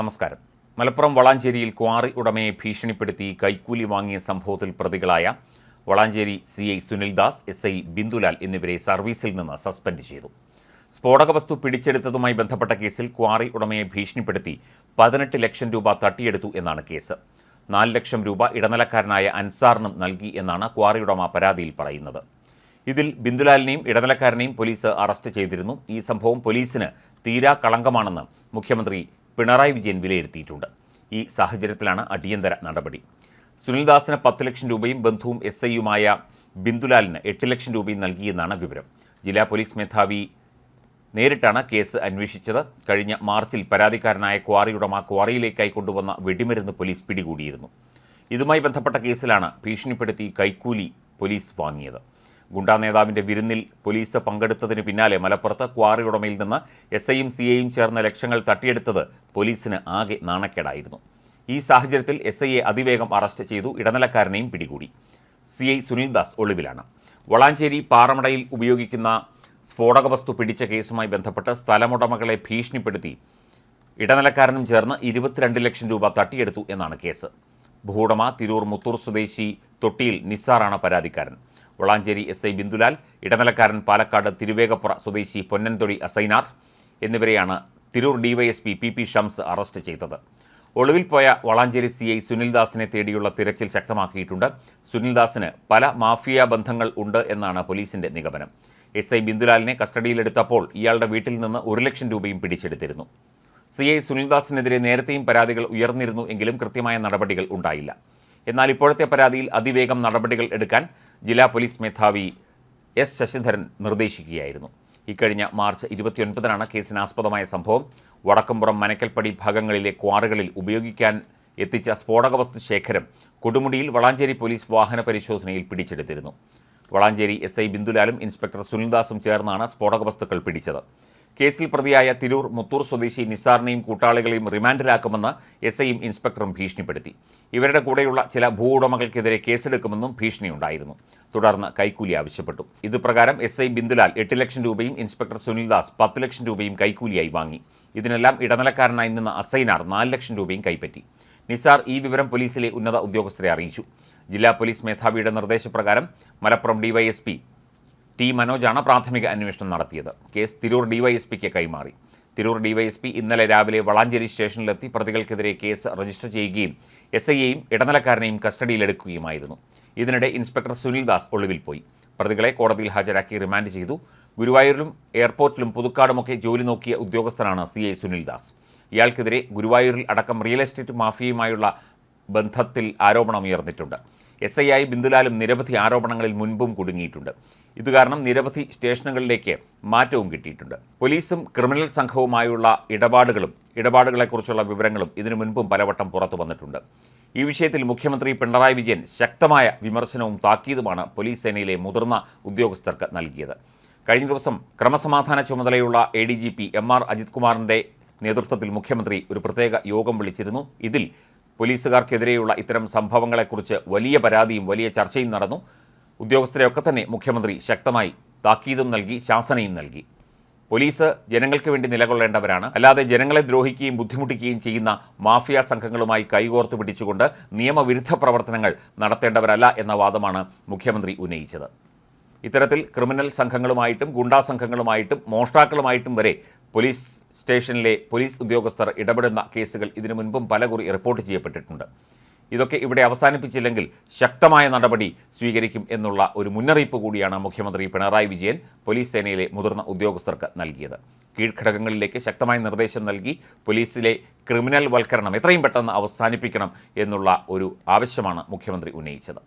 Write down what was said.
നമസ്കാരം. മലപ്പുറം വളാഞ്ചേരിയിൽ ക്വാറി ഉടമയെ ഭീഷണിപ്പെടുത്തി കൈക്കൂലി വാങ്ങിയ സംഭവത്തിൽ പ്രതികളായ Valanchery C I Sunildas S I Bindulal എന്നിവരെ സർവീസിൽ നിന്ന് സസ്പെൻഡ് ചെയ്തു. സ്ഫോടക വസ്തു പിടിച്ചെടുത്തതുമായി ബന്ധപ്പെട്ട കേസിൽ ക്വാറി ഉടമയെ ഭീഷണിപ്പെടുത്തി പതിനെട്ട് ലക്ഷം രൂപ തട്ടിയെടുത്തു എന്നാണ് കേസ്. നാല് ലക്ഷം രൂപ ഇടനിലക്കാരനായ അൻസാറിനും നൽകി എന്നാണ് ക്വാറി ഉടമ പരാതിയിൽ പറയുന്നത്. ഇതിൽ ബിന്ദുലാലിനെയും ഇടനിലക്കാരനെയും പോലീസ് അറസ്റ്റ് ചെയ്തിരുന്നു. ഈ സംഭവം പോലീസിന് തീരാ കളങ്കമാണെന്ന് മുഖ്യമന്ത്രി പിണറായി വിജയൻ വിലയിരുത്തിയിട്ടുണ്ട്. ഈ സാഹചര്യത്തിലാണ് അടിയന്തര നടപടി. സുനിൽദാസിന് പത്ത് ലക്ഷം രൂപയും ബന്ധുവും എസ് ഐയുമായ ബിന്ദുലാലിന് എട്ട് ലക്ഷം രൂപയും നൽകിയെന്നാണ് വിവരം. ജില്ലാ പോലീസ് മേധാവി നേരിട്ടാണ് കേസ് അന്വേഷിച്ചത്. കഴിഞ്ഞ മാർച്ചിൽ പരാതിക്കാരനായ ക്വാറി ഉടമ ക്വാറിയിലേക്കായി കൊണ്ടുവന്ന വെടിമരുന്ന് പോലീസ് പിടികൂടിയിരുന്നു. ഇതുമായി ബന്ധപ്പെട്ട കേസിലാണ് ഭീഷണിപ്പെടുത്തി കൈക്കൂലി പോലീസ് വാങ്ങിയത്. ഗുണ്ടാ നേതാവിന്റെ വിരുന്നിൽ പോലീസ് പങ്കെടുത്തതിന് പിന്നാലെ മലപ്പുറത്ത് ക്വാറി ഉടമയിൽ നിന്ന് എസ് ഐയും സി ഐയും ചേർന്ന് ലക്ഷങ്ങൾ തട്ടിയെടുത്തത് പോലീസിന് ആകെ നാണക്കേടായിരുന്നു. ഈ സാഹചര്യത്തിൽ എസ് ഐയെ അതിവേഗം അറസ്റ്റ് ചെയ്തു. ഇടനിലക്കാരനെയും പിടികൂടി. സി ഐ സുനിൽദാസ് ഒളിവിലാണ്. വളാഞ്ചേരി പാറമടയിൽ ഉപയോഗിക്കുന്ന സ്ഫോടക വസ്തു പിടിച്ച കേസുമായി ബന്ധപ്പെട്ട് സ്ഥലമുടമകളെ ഭീഷണിപ്പെടുത്തി ഇടനിലക്കാരനും ചേർന്ന് ഇരുപത്തിരണ്ട് ലക്ഷം രൂപ തട്ടിയെടുത്തു എന്നാണ് കേസ്. ഭൂടമ തിരൂർ മുത്തൂർ സ്വദേശി തൊട്ടിയിൽ നിസാറാണ് പരാതിക്കാരൻ. വളാഞ്ചേരി എസ് ഐ ബിന്ദുലാൽ ഇടനിലക്കാരൻ പാലക്കാട് തിരുവേഗപ്പുറ സ്വദേശി പൊന്നൻതൊടി അസൈനാർ എന്നിവരെയാണ് Tirur DYSP P P Shams arrest ചെയ്തത്. ഒളിവിൽ പോയ വളാഞ്ചേരി സി ഐ സുനിൽദാസിനെ തേടിയുള്ള തിരച്ചിൽ ശക്തമാക്കിയിട്ടുണ്ട്. സുനിൽദാസിന് പല മാഫിയ ബന്ധങ്ങൾ ഉണ്ട് എന്നാണ് പോലീസിന്റെ നിഗമനം. എസ് ഐ ബിന്ദുലാലിനെ കസ്റ്റഡിയിലെടുത്തപ്പോൾ ഇയാളുടെ വീട്ടിൽ നിന്ന് ഒരു ലക്ഷം രൂപയും പിടിച്ചെടുത്തിരുന്നു. സി ഐ സുനിൽദാസിനെതിരെ നേരത്തെയും പരാതികൾ ഉയർന്നിരുന്നു എങ്കിലും കൃത്യമായ നടപടികൾ ഉണ്ടായില്ല. എന്നാൽ ഇപ്പോഴത്തെ പരാതിയിൽ അതിവേഗം നടപടികൾ എടുക്കാൻ ജില്ലാ പോലീസ് മേധാവി എസ് ശശിധരൻ നിർദ്ദേശിക്കുകയായിരുന്നു. ഇക്കഴിഞ്ഞ മാർച്ച് ഇരുപത്തിയൊൻപതിനാണ് കേസിനാസ്പദമായ സംഭവം. വടക്കമ്പുറം മനക്കൽപ്പടി ഭാഗങ്ങളിലെ ക്വാറികളിൽ ഉപയോഗിക്കാൻ എത്തിച്ച സ്ഫോടക വസ്തു ശേഖരം കൊടുമുടിയിൽ വളാഞ്ചേരി പോലീസ് വാഹന പരിശോധനയിൽ പിടിച്ചെടുത്തിരുന്നു. വളാഞ്ചേരി എസ് ഐ ബിന്ദുലാലും ഇൻസ്പെക്ടർ സുനിൽദാസും ചേർന്നാണ് സ്ഫോടക വസ്തുക്കൾ പിടിച്ചത്. കേസിൽ പ്രതിയായ തിരൂർ മുത്തൂർ സ്വദേശി നിസാറിനെയും കൂട്ടാളികളെയും റിമാൻഡിലാക്കുമെന്ന് എസ് ഐയും ഇൻസ്പെക്ടറും ഭീഷണിപ്പെടുത്തി. ഇവരുടെ കൂടെയുള്ള ചില ഭൂ ഉടമകൾക്കെതിരെ കേസെടുക്കുമെന്നും ഭീഷണിയുണ്ടായിരുന്നു. തുടർന്ന് കൈക്കൂലി ആവശ്യപ്പെട്ടു. ഇതുപ്രകാരം എസ് ഐ ബിന്ദുലാൽ എട്ട് ലക്ഷം രൂപയും ഇൻസ്പെക്ടർ സുനിൽദാസ് പത്ത് ലക്ഷം രൂപയും കൈക്കൂലിയായി വാങ്ങി. ഇതിനെല്ലാം ഇടനിലക്കാരനായി നിന്ന അസൈനാർ നാല് ലക്ഷം രൂപയും കൈപ്പറ്റി. നിസാർ ഈ വിവരം പോലീസിലെ ഉന്നത ഉദ്യോഗസ്ഥരെ അറിയിച്ചു. ജില്ലാ പോലീസ് മേധാവിയുടെ നിർദ്ദേശപ്രകാരം മലപ്പുറം ഡിവൈഎസ്പി ടി മനോജാണ് പ്രാഥമിക അന്വേഷണം നടത്തിയത്. കേസ് തിരൂർ ഡിവൈഎസ്പിക്ക് കൈമാറി. തിരൂർ ഡിവൈഎസ്പി ഇന്നലെ രാവിലെ വളാഞ്ചേരി സ്റ്റേഷനിലെത്തി പ്രതികൾക്കെതിരെ കേസ് രജിസ്റ്റർ ചെയ്യുകയും എസ് ഐയെയും ഇടനിലക്കാരനെയും കസ്റ്റഡിയിലെടുക്കുകയുമായിരുന്നു. ഇതിനിടെ ഇൻസ്പെക്ടർ സുനിൽ ദാസ് ഒളിവിൽ പോയി. പ്രതികളെ കോടതിയിൽ ഹാജരാക്കി റിമാൻഡ് ചെയ്തു. ഗുരുവായൂരിലും എയർപോർട്ടിലും പുതുക്കാടുമൊക്കെ ജോലി നോക്കിയ ഉദ്യോഗസ്ഥനാണ് സി ഐ സുനിൽ ദാസ് ഇയാൾക്കെതിരെ ഗുരുവായൂരിൽ അടക്കം റിയൽ എസ്റ്റേറ്റ് മാഫിയയുമായുള്ള ബന്ധത്തിൽ ആരോപണം ഉയർന്നിട്ടുണ്ട്. എസ് ഐ ആയി ബിന്ദുലാലും നിരവധി ആരോപണങ്ങളിൽ മുൻപും കുടുങ്ങിയിട്ടുണ്ട്. ഇത് കാരണം നിരവധി സ്റ്റേഷനുകളിലേക്ക് മാറ്റവും കിട്ടിയിട്ടുണ്ട്. പോലീസും ക്രിമിനൽ സംഘവുമായുള്ള ഇടപാടുകളും ഇടപാടുകളെക്കുറിച്ചുള്ള വിവരങ്ങളും ഇതിനു മുൻപും പലവട്ടം പുറത്തു വന്നിട്ടുണ്ട്. ഈ വിഷയത്തിൽ മുഖ്യമന്ത്രി പിണറായി വിജയൻ ശക്തമായ വിമർശനവും താക്കീതുമാണ് പോലീസ് സേനയിലെ മുതിർന്ന ഉദ്യോഗസ്ഥർക്ക് നൽകിയത്. കഴിഞ്ഞ ദിവസം ക്രമസമാധാന ചുമതലയുള്ള A D G P M R Ajith കുമാറിന്റെ നേതൃത്വത്തിൽ മുഖ്യമന്ത്രി ഒരു പ്രത്യേക യോഗം വിളിച്ചിരുന്നു. ഇതിൽ പോലീസുകാർക്കെതിരെയുള്ള ഇത്തരം സംഭവങ്ങളെക്കുറിച്ച് വലിയ പരാതിയും വലിയ ചർച്ചയും നടന്നു. ഉദ്യോഗസ്ഥരെയൊക്കെ തന്നെ മുഖ്യമന്ത്രി ശക്തമായി താക്കീതും നൽകി ശാസനയും നൽകി. പോലീസ് ജനങ്ങൾക്ക് വേണ്ടി നിലകൊള്ളേണ്ടവരാണ്. അല്ലാതെ ജനങ്ങളെ ദ്രോഹിക്കുകയും ബുദ്ധിമുട്ടിക്കുകയും ചെയ്യുന്ന മാഫിയ സംഘങ്ങളുമായി കൈകോർത്ത് പിടിച്ചുകൊണ്ട് നിയമവിരുദ്ധ പ്രവർത്തനങ്ങൾ നടത്തേണ്ടവരല്ല എന്ന വാദമാണ് മുഖ്യമന്ത്രി ഉന്നയിച്ചത്. ഇത്തരത്തിൽ ക്രിമിനൽ സംഘങ്ങളുമായിട്ടും ഗുണ്ടാ സംഘങ്ങളുമായിട്ടും മോഷ്ടാക്കളുമായിട്ടും വരെ പോലീസ് സ്റ്റേഷനിലെ പോലീസ് ഉദ്യോഗസ്ഥർ ഇടപെടുന്ന കേസുകൾ ഇതിനു മുൻപും പലകുറി റിപ്പോർട്ട് ചെയ്യപ്പെട്ടിട്ടുണ്ട്. ഇതൊക്കെ ഇവിടെ അവസാനിപ്പിച്ചില്ലെങ്കിൽ ശക്തമായ നടപടി സ്വീകരിക്കും എന്നുള്ള ഒരു മുന്നറിയിപ്പ് കൂടിയാണ് മുഖ്യമന്ത്രി പിണറായി വിജയൻ പോലീസ് സേനയിലെ മുതിർന്ന ഉദ്യോഗസ്ഥർക്ക് നൽകിയത്. കീഴ്ഘടകങ്ങളിലേക്ക് ശക്തമായ നിർദ്ദേശം നൽകി പോലീസിലെ ക്രിമിനൽ വൽക്കരണം എത്രയും പെട്ടെന്ന് അവസാനിപ്പിക്കണം എന്നുള്ള ഒരു ആവശ്യമാണ് മുഖ്യമന്ത്രി ഉന്നയിച്ചത്.